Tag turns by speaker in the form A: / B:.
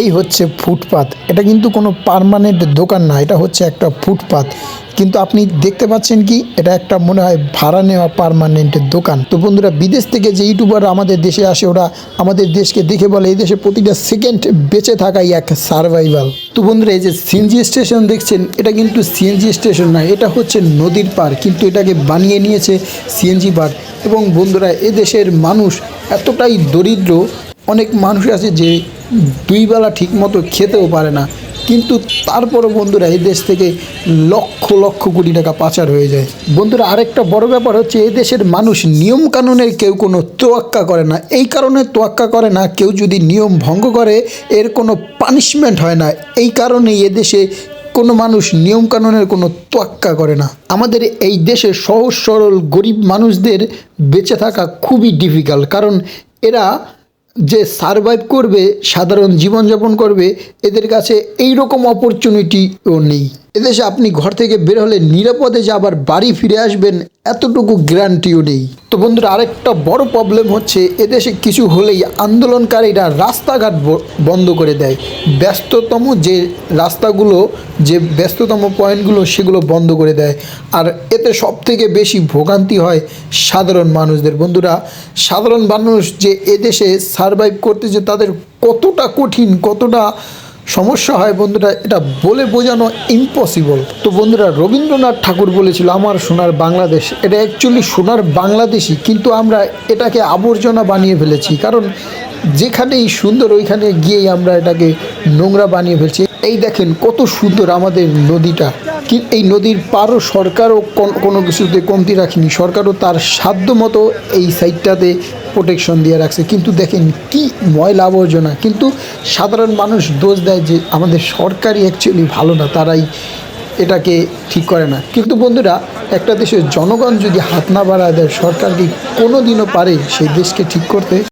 A: এই হচ্ছে ফুটপাত। এটা কিন্তু কোনো পার্মানেন্ট দোকান না, এটা হচ্ছে একটা ফুটপাত। কিন্তু আপনি দেখতে পাচ্ছেন কি, এটা একটা মনে হয় ভাড়া নেওয়া পার্মানেন্টের দোকান। তো বন্ধুরা, বিদেশ থেকে যে ইউটিউবার আমাদের দেশে আসে, ওরা আমাদের দেশকে দেখে বলে, এই দেশে প্রতিটা সেকেন্ড বেঁচে থাকাই এক সার্ভাইভাল তো বন্ধুরা, এই যে সিএনজি স্টেশন দেখছেন, এটা কিন্তু সিএনজি স্টেশন না, এটা হচ্ছে নদীর পার, কিন্তু এটাকে বানিয়ে নিয়েছে সিএনজি পার এবং বন্ধুরা এদেশের মানুষ এতটাই দরিদ্র, অনেক মানুষ আছে যে দুই বেলা ঠিক মতো খেতেও পারে না। কিন্তু তারপরও বন্ধুরা এই দেশ থেকে লক্ষ লক্ষ কোটি টাকা পাচার হয়ে যায়। বন্ধুরা, আরেকটা বড় ব্যাপার হচ্ছে এই দেশের মানুষ নিয়ম কানুনের কেউ কোনো তোয়াক্কা করে না। এই কারণে তোয়াক্কা করে না, কেউ যদি নিয়ম ভঙ্গ করে, এর কোনো পানিশমেন্ট হয় না। এই কারণেই এদেশে কোনো মানুষ নিয়ম কানুনের কোনো তোয়াক্কা করে না। আমাদের এই দেশে সহজ, সরল, গরিব মানুষদের বেঁচে থাকা খুবই ডিফিকাল্ট কারণ এরা যে সারভাইভ করবে সাধারণ জীবনযাপন করবে এদের কাছে এই রকম অপরচুনিটিও নেই। এদেশে আপনি ঘর থেকে বের হলে নিরাপদে যে আবার বাড়ি ফিরে আসবেন, এতটুকু গ্যারান্টিও নেই। তো বন্ধুরা, আরেকটা বড় প্রবলেম হচ্ছে, এদেশে কিছু হলেই আন্দোলনকারীরা রাস্তাঘাট বন্ধ করে দেয়। ব্যস্ততম যে রাস্তাগুলো, যে ব্যস্ততম পয়েন্টগুলো সেগুলো বন্ধ করে দেয়। আর এতে সব থেকে বেশি ভোগান্তি হয় সাধারণ মানুষদের। বন্ধুরা, সাধারণ মানুষ যে এদেশে সারভাইভ করতে যে তাদের কতটা কঠিন, কতটা সমস্যা হয় বন্ধুরা, এটা বলে বোঝানো ইম্পসিবল তো বন্ধুরা, রবীন্দ্রনাথ ঠাকুর বলেছিল, আমার সোনার বাংলাদেশ। এটা অ্যাকচুয়ালি সোনার বাংলাদেশই, কিন্তু আমরা এটাকে আবর্জনা বানিয়ে ফেলেছি। কারণ যেখানেই সুন্দর, ওইখানে গিয়েই আমরা এটাকে নোংরা বানিয়ে ফেলছি। এই দেখেন কত সুন্দর আমাদের নদীটা। এই নদীর পারও সরকারও কোন- কিছুতে কমতি রাখেনি? সরকারও তার সাধ্য মতো এই সাইডটাতে প্রোটেকশন দিয়ে রাখছে। কিন্তু দেখেন কি ময়লা আবর্জনা। কিন্তু সাধারণ মানুষ দোষ দেয় যে আমাদের সরকারই অ্যাকচুয়ালি ভালো না, তারাই এটাকে ঠিক করে না। কিন্তু বন্ধুরা, একটা দেশের জনগণ যদি হাত না বাড়ায় দেয়, সরকার কি কোনো দিনও পারে সেই দেশকে ঠিক করতে?